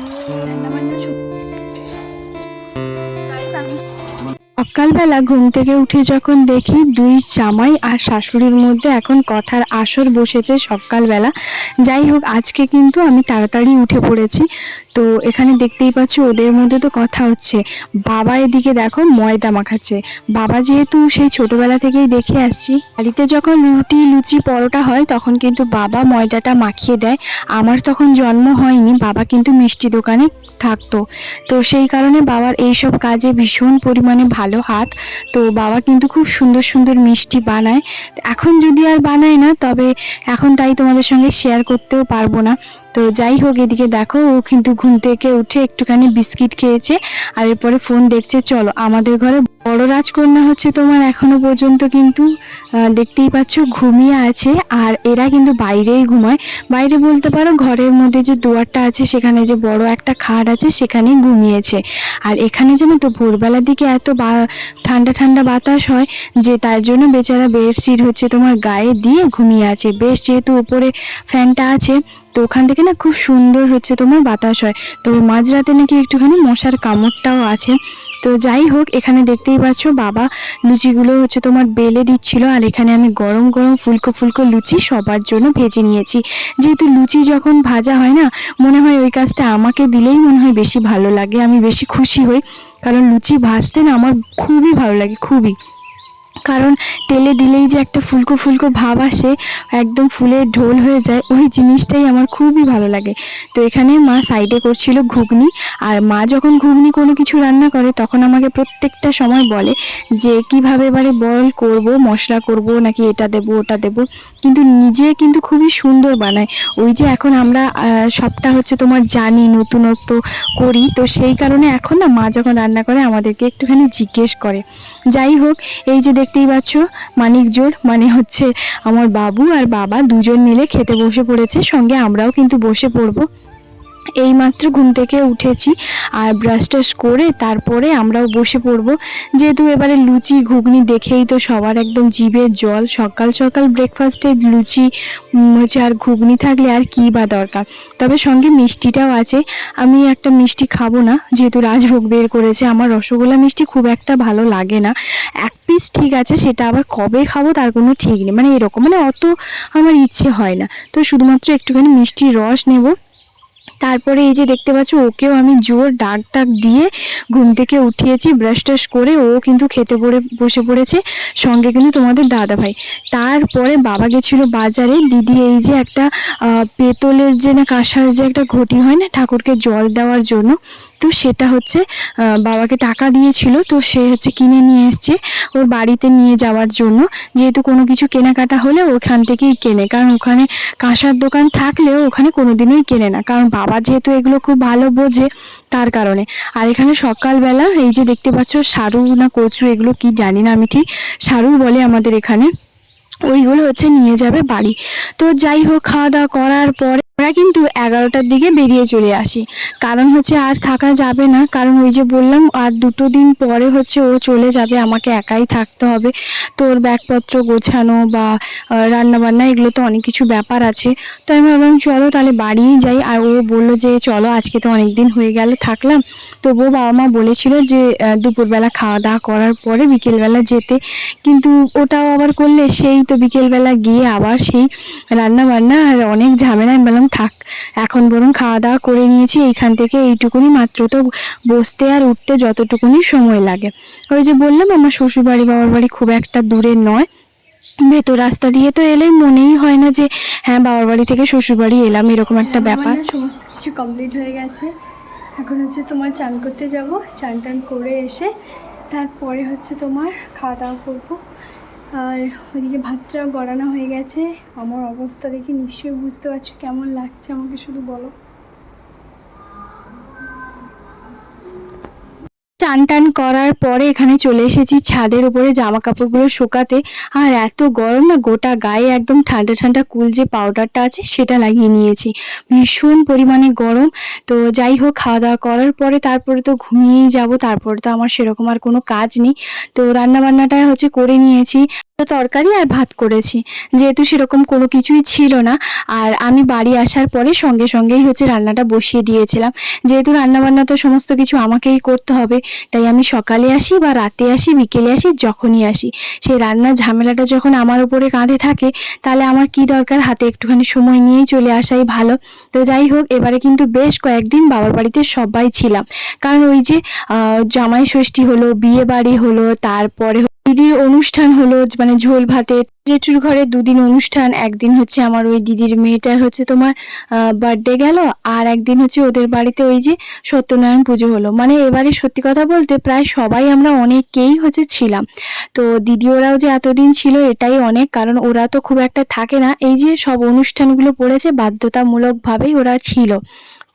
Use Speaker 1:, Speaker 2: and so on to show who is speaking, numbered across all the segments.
Speaker 1: বানিয়ে রান্না বান্না
Speaker 2: সকালবেলা ঘুম থেকে উঠে যখন দেখি দুই জামাই আর শাশুড়ির মধ্যে এখন কথার আসর বসেছে সকালবেলা, যাই হোক আজকে কিন্তু আমি তাড়াতাড়ি উঠে পড়েছি। তো এখানে দেখতেই পাচ্ছি ওদের মধ্যে তো কথা হচ্ছে। বাবা এদিকে দেখো ময়দা মাখাচ্ছে। বাবা যেহেতু সেই ছোটবেলা থেকেই দেখে আসছি। বাড়িতে যখন রুটি, লুচি, পরোটা হয় তখন কিন্তু বাবা ময়দাটা মাখিয়ে দেয়। আমার তখন জন্ম হয়নি, বাবা কিন্তু মিষ্টি দোকানে থাকতো। তো সেই কারণে বাবার এইসব কাজে ভীষণ পরিমাণে ভালো হাত, তো বাবা কিন্তু খুব সুন্দর সুন্দর মিষ্টি বানায়। এখন যদি আর বানায় না, তবে এখন তাই তোমাদের সঙ্গে শেয়ার করতেও পারব না। তো যাই হোক, এদিকে দেখো, ও কিন্তু ঘুম থেকে উঠে একটুখানি বিস্কিট খেয়েছে আর এরপরে ফোন দেখছে, চলো, আমাদের ঘরে বড় রাজকন্যা হচ্ছে তোমার এখনও পর্যন্ত কিন্তু দেখতেই পাচ্ছ ঘুমিয়ে আছে আর এরা কিন্তু বাইরেই ঘুমায়। বাইরে বলতে পারো ঘরের মধ্যে যে দুয়ারটা আছে, সেখানে যে বড় একটা খাট আছে, সেখানেই ঘুমিয়েছে। আর এখানে যেন তো ভোরবেলার দিকে এত বা- ঠান্ডা ঠান্ডা বাতাস হয় যে তার জন্য বেচারা বেডশিট হচ্ছে তোমার গায়ে দিয়ে ঘুমিয়ে আছে। বেশ যেহেতু উপরে ফ্যানটা আছে তো ওখান থেকে না খুব সুন্দর হচ্ছে তোমার বাতাস হয়। তবে মাঝরাতে নাকি একটুখানি মশার কামড়টাও আছে। তো যাই হোক, এখানে দেখতেই পাচ্ছ বাবা লুচিগুলো হচ্ছে তোমার বেলে দিচ্ছিল আর এখানে আমি গরম গরম ফুলকো ফুলকো লুচি সবার জন্য ভেজে নিয়েছি। যেহেতু লুচি যখন ভাজা হয় না, মনে হয় ওই কাজটা আমাকে দিলেই মনে হয় বেশি ভালো লাগে, আমি বেশি খুশি হই। কারণ লুচি ভাজতে না আমার খুবই ভালো লাগে, খুবই। কারণ তেলে দিলেই যে একটা ফুলকো ফুলকো ভাব আসে, একদম ফুলের ঢোল হয়ে যায়, ওই জিনিসটাই আমার খুবই ভালো লাগে। তো এখানে মা সাইডে করছিল ঘুগনি, আর মা যখন ঘুগনি কোনো কিছু রান্না করে, তখন আমাকে প্রত্যেকটা সময় বলে যে, কীভাবে এবারে বল করব, মশলা করব, নাকি এটা দেব, ওটা দেব? কিন্তু নিজে কিন্তু খুবই সুন্দর বানায়। ওই যে এখন আমরা সবটা হচ্ছে তোমার জানি, নতুনত্ব করি। তো সেই কারণে এখন না মা যখন রান্না করে, আমাদেরকে একটুখানি জিজ্ঞেস করে। যাই হোক, এই যে দেখতেই পাচ্ছ মানিক জোর মানে হচ্ছে আমার বাবু আর বাবা দুজন মিলে খেতে বসে পড়েছে, সঙ্গে আমরাও কিন্তু বসে পড়ব। এইমাত্র ঘুম থেকে উঠেছি আর ব্রাশ টাশ করে তারপরে আমরাও বসে পড়ব। যেহেতু এবারে লুচি, ঘুগনি দেখেই তো সবার একদম জিভের জল। সকাল সকাল ব্রেকফাস্টে লুচি হচ্ছে আর ঘুগনি থাকলে আর কী বা দরকার? তবে সঙ্গে মিষ্টিটাও আছে। আমি একটা মিষ্টি খাব না, যেহেতু রাজভোগ বের করেছে। আমার রসগোল্লা মিষ্টি খুব একটা ভালো লাগে না। এক পিস ঠিক আছে, সেটা আবার কবে খাব তার কোনো ঠিক নেই। মানে এরকম মানে অত আমার ইচ্ছে হয় না। তো শুধুমাত্র একটুখানি মিষ্টির রস নেব। তারপরে এই যে দেখতে পাচ্ছ, ওকেও আমি জোর ডাক ডাক দিয়ে ঘুম থেকে উঠিয়েছি ব্রাশ টাশ করে ও কিন্তু খেতে পড়ে, বসে পড়েছে, সঙ্গে কিন্তু তোমাদের দাদা ভাই। তারপরে বাবা গেছিল বাজারে, দিদি এই যে একটা পেতলের যে না কাঁসার যে একটা ঘটি হয় না, ঠাকুরকে জল দেওয়ার জন্য তো সেটা হচ্ছে বাবাকে টাকা দিয়েছিল, তো সে হচ্ছে কিনে নিয়ে এসছে ওর বাড়িতে নিয়ে যাওয়ার জন্য। যেহেতু কোনো কিছু কেনাকাটা হলে ওখান থেকেই কেনে, কারণ ওখানে কাঁসার দোকান থাকলেও ওখানে কোনোদিনই কেনে না। কারণ বাবা যেহেতু এগুলো খুব ভালো বোঝে তার কারণে। আর এখানে সকালবেলা এই যে দেখতে পাচ্ছ সারু না কচু এগুলো কি জানি না আমি ঠিক, সারু বলে আমাদের এখানে, ওইগুলো হচ্ছে নিয়ে যাবে বাড়ি। তো যাই হোক, খাওয়া দাওয়া করার পরে আমরা কিন্তু এগারোটার দিকে বেরিয়ে চলে আসি। কারণ হচ্ছে আর থাকা যাবে না। কারণ ওই যে বললাম, আর দুটো দিন পরে হচ্ছে ও চলে যাবে, আমাকে একাই থাকতে হবে। তো ওর ব্যাগপত্র গোছানো বা রান্নাবান্না, এগুলো তো অনেক কিছু ব্যাপার আছে। তো আমি ভাবলাম, চলো তাহলে বাড়িই যাই। আর ও বলল যে, চলো, আজকে তো অনেক দিন হয়ে গেল, থাকলাম। তো বউ বাবা মা বলেছিল যে দুপুরবেলা খাওয়া দাওয়া করার পরে বিকেলবেলা যেতে। কিন্তু ওটাও আবার করলে, সেই তো বিকেলবেলা গিয়ে আবার সেই রান্নাবান্না আর অনেক ঝামেলা। আমি বললাম থাক। এখন বরং খাওয়া দাওয়া করে নিয়েছি এইখান থেকে এইটুকুনি মাত্র তো বসতে আর উঠতে যতটুকুনি সময় লাগে। ওই যে বললাম আমার শ্বশুরবাড়ি বাবার বাড়ি খুব একটা দূরে নয়। ভেতর রাস্তা দিয়ে তো এলে মনেই হয় না যে হ্যাঁ বাবার বাড়ি থেকে শ্বশুরবাড়ি এলাম এরকম একটা ব্যাপার।
Speaker 1: সমস্ত কিছু কমপ্লিট হয়ে গেছে। এখন হচ্ছে তোমার চান করতে যাব। চান টান করে এসে তারপরে হচ্ছে তোমার খাওয়া দাওয়া করব। আর ওইদিকে ভাতটা গড়ানো হয়ে গেছে। আমার অবস্থা দেখে নিশ্চয়ই বুঝতে পারছ কেমন লাগছে আমাকে শুধু বলো।
Speaker 2: চান টান করার পরে এখানে চলে এসেছি ছাদের উপরে জামা কাপড়গুলো শুকাতে। আর এত গরম না, গোটা গায়ে একদম ঠান্ডা ঠান্ডা কুল যে পাউডারটা আছে সেটা লাগিয়ে নিয়েছি। ভীষণ পরিমাণে গরম। তো যাই হোক খাওয়া দাওয়া করার পরে তারপরে তো ঘুমিয়েই যাব, তারপরে তো আমার সেরকম আর কোনো কাজ নেই। তো রান্নাবান্নাটা হচ্ছে করে নিয়েছি। তরকারি আর ভাত করেছি। যেহেতু সেরকম কোনো কিছুই ছিল না, আর আমি বাড়ি আসার পরে সঙ্গে সঙ্গেই হচ্ছে রান্নাটা বসিয়ে দিয়েছিলাম। যেহেতু রান্নাবান্না তো সমস্ত কিছু আমাকেই করতে হবে তাই আমি সকালে আসি বা রাতে আসি, বিকেলে আসি, যখনই আসি। সেই রান্নার ঝামেলাটা যখন আমার উপরে কাঁধে থাকে, তাহলে আমার কি দরকার? হাতে একটুখানি সময় নিয়েই চলে আসাই ভালো। তো যাই হোক, এবারে কিন্তু বেশ কয়েকদিন বাবার বাড়িতে সবাই ছিলাম। কারণ ওই যে জামাই ষষ্ঠী হলো, বিয়ে বাড়ি হলো, তারপরে দিদির অনুষ্ঠান হলো মানে ঝোল ভাতে জেঠুর ঘরে দুদিন অনুষ্ঠান, একদিন হচ্ছে আমার ওই দিদির মেয়েটার হচ্ছে তোমার বার্থডে গেল আর একদিন হচ্ছে ওদের বাড়িতে ওই যে সত্যনারায়ণ পুজো হলো। মানে এবারে সত্যি কথা বলতে প্রায় সবাই আমরা অনেকেই হচ্ছে ছিলাম। তো দিদি ওরাও যে এতদিন ছিল এটাই অনেক, কারণ ওরা তো খুব একটা থাকে না। এই যে সব অনুষ্ঠানগুলো পড়েছে, বাধ্যতামূলকভাবেই ওরা ছিল।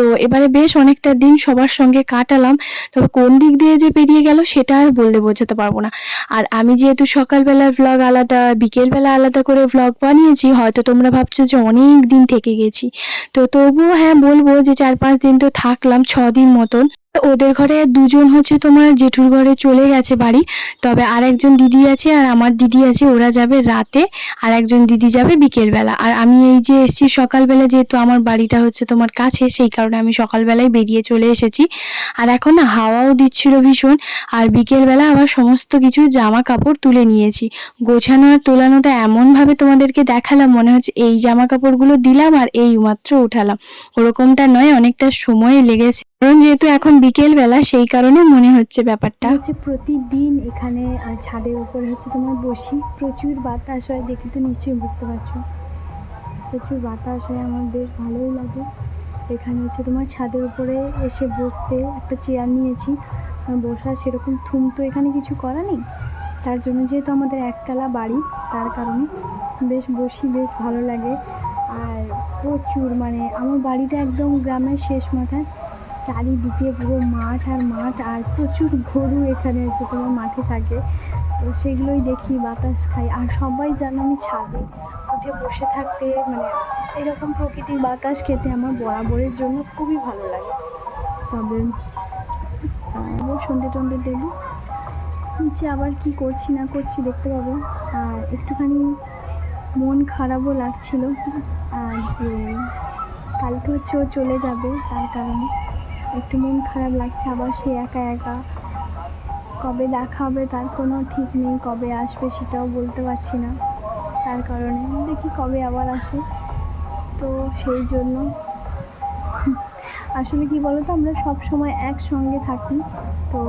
Speaker 2: তো এবারে বেশ অনেকটা দিন সবার সঙ্গে কাটালাম। তবে কোন দিক দিয়ে যে পেরিয়ে গেল সেটা আর বলতে বোঝাতে পারব না। আর আমি যেহেতু সকালবেলা ভ্লগ আলাদা, বিকেলবেলা আলাদা করে ভ্লগ বানিয়েছি, হয়তো তোমরা ভাবছ যে অনেক দিন থেকে গেছি। তো তবুও হ্যাঁ বলব যে চার পাঁচ দিন তো থাকলাম ছ দিন মতন। ওদের ঘরে দুজন হচ্ছে তোমার জেঠুর ঘরে চলে গেছে বাড়ি। তবে আর একজন দিদি আছে আর আমার দিদি আছে, ওরা যাবে রাতে আর একজন দিদি যাবে বিকেলবেলা। আর আমি এই যে এসেছি সকালবেলা, যেহেতু আমার বাড়িটা হচ্ছে তোমার কাছে, সেই কারণে আমি সকালবেলায় বেরিয়ে চলে এসেছি। আর এখন না হাওয়াও দিচ্ছিল ভীষণ, আর বিকেলবেলা আবার সমস্ত কিছু জামা কাপড় তুলে নিয়েছি। গোছানো আর তোলানোটা এমনভাবে তোমাদেরকে দেখালাম, মনে হচ্ছে এই জামা কাপড়গুলো দিলাম আর এই মাত্র উঠালাম। ওরকমটা নয়, অনেকটা সময় লেগেছে। কারণ যেহেতু এখন বিকেলবেলা সেই কারণে মনে হচ্ছে ব্যাপারটা।
Speaker 1: হচ্ছে প্রতিদিন এখানে ছাদের উপরে হচ্ছে তোমার বসি, প্রচুর বাতাস হয় দেখে তো নিশ্চয়ই বুঝতে পারছ। প্রচুর বাতাস হয়, আমার বেশ ভালোই লাগে। এখানে হচ্ছে তোমার ছাদের উপরে এসে বসতে একটা চেয়ার নিয়েছি। বসার সেরকম থুম তো এখানে কিছু করা নেই। তার জন্য যেহেতু আমাদের একতলা বাড়ি, তার কারণে বেশ বসি, বেশ ভালো লাগে। আর প্রচুর মানে আমার বাড়িটা একদম গ্রামের শেষ মাথায়। চারিদিকে পুরো মাঠ আর মাঠ আর প্রচুর গরু এখানে হচ্ছে তোমার মাঠে থাকে। তো সেগুলোই দেখি বাতাস খাই। আর সবাই জানো আমি ছাদে উঠে বসে থাকতে মানে এরকম প্রকৃতির বাতাস খেতে আমার বরাবরের জন্য খুবই ভালো লাগে। তবে আহ, সন্ধে টন্ধে দেবো। নিচে আবার কি করছি না করছি দেখতে পাবো। আর একটুখানি মন খারাপও লাগছিল। আর যে কালকে হচ্ছে ও চলে যাবে তার কারণে একটু মন খারাপ লাগছে, আবার সে একা একা। কবে দেখা হবে তার কোনো ঠিক নেই, কবে আসবে সেটাও বলতে পারছি না তার কারণে। দেখি কবে আবার আসে। তো সেই জন্য। আসলে কি বলো তো আমরা সব সময় একসঙ্গে থাকি। তো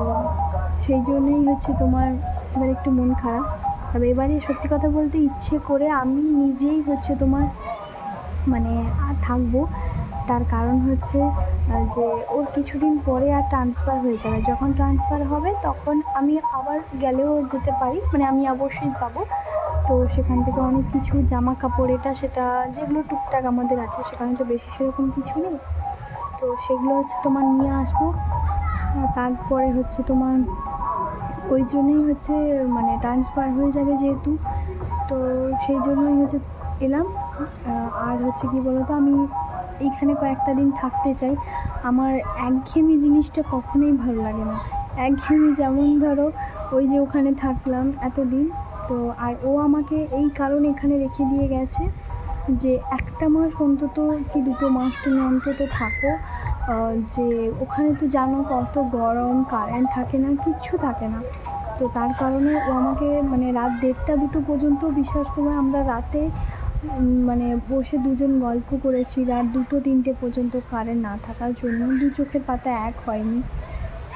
Speaker 1: সেই জন্যই হচ্ছে তোমার এবার একটু মন খারাপ। তবে এবারে সত্যি কথা বলতে ইচ্ছে করে আমি নিজেই হচ্ছে তোমার মানে আর থাকব। তার কারণ হচ্ছে যে ওর কিছুদিন পরে আর ট্রান্সফার হয়ে যাবে। যখন ট্রান্সফার হবে তখন আমি আবার গেলেও যেতে পারি মানে আমি অবশ্যই যাব। তো সেখান থেকে অনেক কিছু জামা কাপড় এটা সেটা, যেগুলো টুকটাক আমাদের আছে, সেখানে তো বেশি সেরকম কিছু নেই। তো সেগুলো হচ্ছে তোমার নিয়ে আসব। তারপরে হচ্ছে তোমার, ওই জন্যই হচ্ছে মানে ট্রান্সফার হয়ে যাবে যেহেতু। তো সেই জন্যই হচ্ছে এলাম। আর হচ্ছে কি বলতো, আমি এইখানে কয়েকটা দিন থাকতে চাই। আমার একঘেয়েমি জিনিসটা কখনোই ভালো লাগে না। একঘেয়েমি যেমন ধরো, ওই যে ওখানে থাকলাম এতদিন, তো আর ও আমাকে এই কারণে এখানে রেখে দিয়ে গেছে যে একটা মাস অন্তত কি দুটো মাস তুমি অন্তত থাকো। যে ওখানে তো জানো কত গরম কারেন্ট থাকে না, কিচ্ছু থাকে না। তো তার কারণে ও আমাকে মানে রাত দেড়টা দুটো পর্যন্ত বিশ্বাস করে আমরা রাতে মানে বসে দুজন গল্প করেছি, রাত দুটো তিনটে পর্যন্ত কারেন্ট না থাকার জন্য। দু চোখের পাতা এক হয়নি।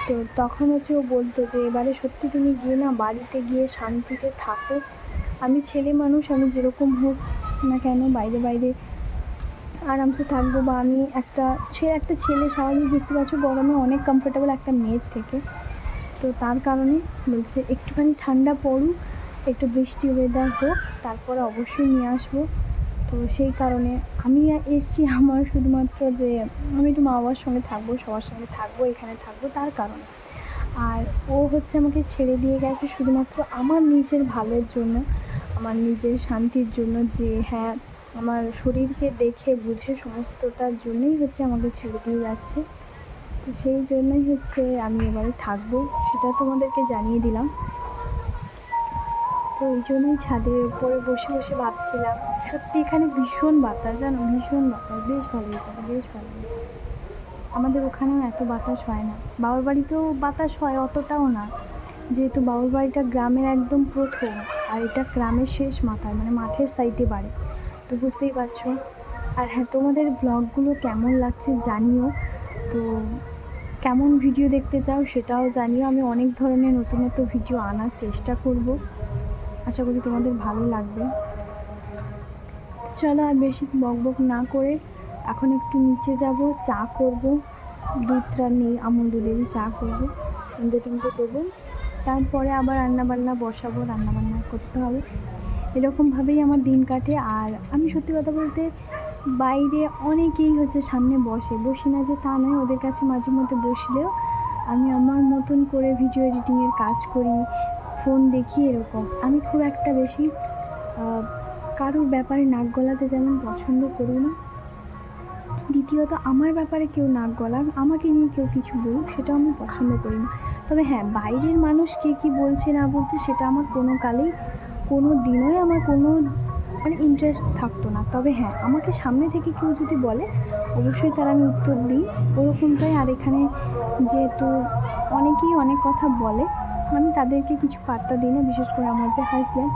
Speaker 1: তো তখন হচ্ছে ও বলতো যে, এবারে সত্যি তুমি গিয়ে না বাড়িতে গিয়ে শান্তিতে থাকো। আমি ছেলে মানুষ, আমি যেরকম হোক না কেন বাইরে বাইরে আরামসে থাকব বা আমি একটা ছে একটা ছেলে স্বাভাবিক, বুঝতে পারছ? গরমে অনেক কমফোর্টেবল একটা মেয়ের থেকে। তো তার কারণে বলছে, একটুখানি ঠান্ডা পড়ুক একটু বৃষ্টি ওয়েদার হোক তারপরে অবশ্যই নিয়ে আসব। তো সেই কারণে আমি এসছি আমার শুধুমাত্র যে আমি একটু মা বাবার সঙ্গে থাকব, সবার সঙ্গে থাকব, এখানে থাকব, তার কারণে। আর ও হচ্ছে আমাকে ছেড়ে দিয়ে গেছে শুধুমাত্র আমার নিজের ভালোর জন্য, আমার নিজের শান্তির জন্য, যে হ্যাঁ আমার শরীরকে দেখে, বুঝে সমস্তটার জন্যই হচ্ছে আমাকে ছেড়ে দিয়ে যাচ্ছে। তো সেই জন্যই হচ্ছে আমি এবারে থাকব, সেটা তোমাদেরকে জানিয়ে দিলাম। তো ওই জন্যই ছাদের উপরে বসে বসে ভাবছিলাম। সত্যি এখানে ভীষণ বাতাস, জানো? ভীষণ বাতাস। বেশ ভালো এখানে বেশ ভালো আমাদের ওখানেও এত বাতাস হয় না। বাবার বাড়িতেও বাতাস হয়, অতটাও না। যেহেতু বাবার বাড়িটা গ্রামের একদম প্রথম, আর এটা গ্রামের শেষ মাথায় মানে মাঠের সাইডে বাড়ি। তো বুঝতেই পারছ? আর হ্যাঁ তোমাদের ব্লগগুলো কেমন লাগছে জানিও। তো কেমন ভিডিও দেখতে চাও সেটাও জানিও। আমি অনেক ধরনের নতুন নতুন ভিডিও আনার চেষ্টা করব। আশা করি তোমাদের ভালো লাগবে। চলো আর বেশি বক বক না করে এখন একটু নিচে যাব, চা করব। দুধটা নেই, আমুল দুধের চা করব সন্ধ্যে টুমতে করব। তারপরে আবার রান্নাবান্না বসাবো, রান্নাবান্না করতে হবে। এরকমভাবেই আমার দিন কাটে আর আমি সত্যি কথা বলতে বাইরে অনেকেই হচ্ছে সামনে বসে। বসি না যে তা নয়, ওদের কাছে মাঝে মধ্যে বসলেও আমি আমার মতন করে ভিডিও এডিটিংয়ের কাজ করি ফোন দেখি এরকম। আমি খুব একটা বেশি কারোর ব্যাপারে নাক গলাতে যেমন পছন্দ করি না। দ্বিতীয়ত, আমার ব্যাপারে কেউ নাক গলাক, আমাকে নিয়ে কেউ কিছু বলুক সেটাও আমি পছন্দ করি না। তবে হ্যাঁ বাইরের মানুষ কে কী বলছে না বলছে, সেটা আমার কোনো কালেই, কোনো দিনই আমার কোনো মানে ইন্টারেস্ট থাকতো না। তবে হ্যাঁ আমাকে সামনে থেকে কেউ যদি বলে, অবশ্যই তার আমি উত্তর দিই। ওরকমটাই আর এখানে যেহেতু অনেকেই অনেক কথা বলে আমি তাদেরকে কিছু পাত্তা দিই না, বিশেষ করে আমার যে হাজব্যান্ড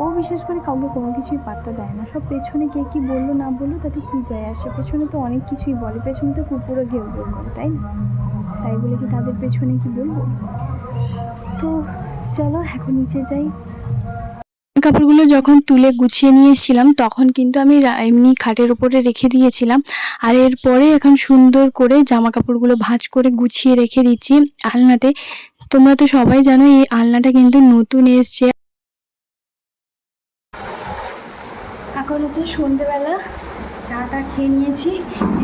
Speaker 1: ও বিশেষ করে কাউকে কোনো কিছুই পাত্তা দেয় না। সব পেছনে কে কী বলল, না বলল, তাতে কী যায় আসে? পেছনে তো অনেক কিছুই বলে, পেছনে তো কুকুরও ঘেউ বলব তাই না? তাই বলে কি তাদের পেছনে কি বলব? তো চলো, এখন নিচে যাই।
Speaker 2: কাপড়গুলো যখন তুলে গুছিয়ে নিয়েছিলাম, তখন কিন্তু আমি এমনি খাটের উপরে রেখে দিয়েছিলাম। আর এরপরে এখন সুন্দর করে জামা কাপড়গুলো ভাঁজ করে গুছিয়ে রেখে দিচ্ছি আলনাতে। তোমরা তো সবাই জানো এই আলনাটা কিন্তু নতুন এসছে।
Speaker 1: এখন হচ্ছে সন্ধেবেলা, চাটা খেয়ে নিয়েছি,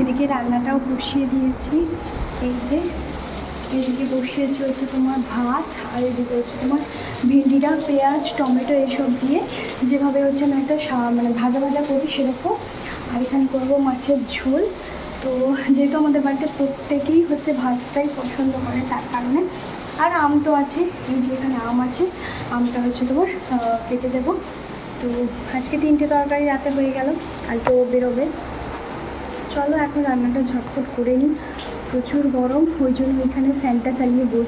Speaker 1: এদিকে রান্নাটাও বসিয়ে দিয়েছি। এই যে, এদিকে বসিয়েছি হচ্ছে তোমার ভাত, আর এদিকে হচ্ছে তোমার ভেন্ডিটা, পেঁয়াজ, টমেটো এইসব দিয়ে যেভাবে হচ্ছে আমি একটা মানে ভাজা ভাজা করি সেরকম। আর এখানে করব মাছের ঝোল। তো যেহেতু আমাদের বাড়িতে প্রত্যেকেই হচ্ছে ভাতটাই পছন্দ করে, তার কারণে আর আম তো আছে, এই যে এখানে আম আছে, আমটা হচ্ছে তোমার কেটে দেবো। তো আজকে তিনটে তরকারি রাতে হয়ে গেল কালকে ও বেরোবে। চলো এখন রান্নাটা ঝটফট করে নিই। প্রচুর গরম, ওই জন্য এখানে ফ্যানটা চালিয়ে বস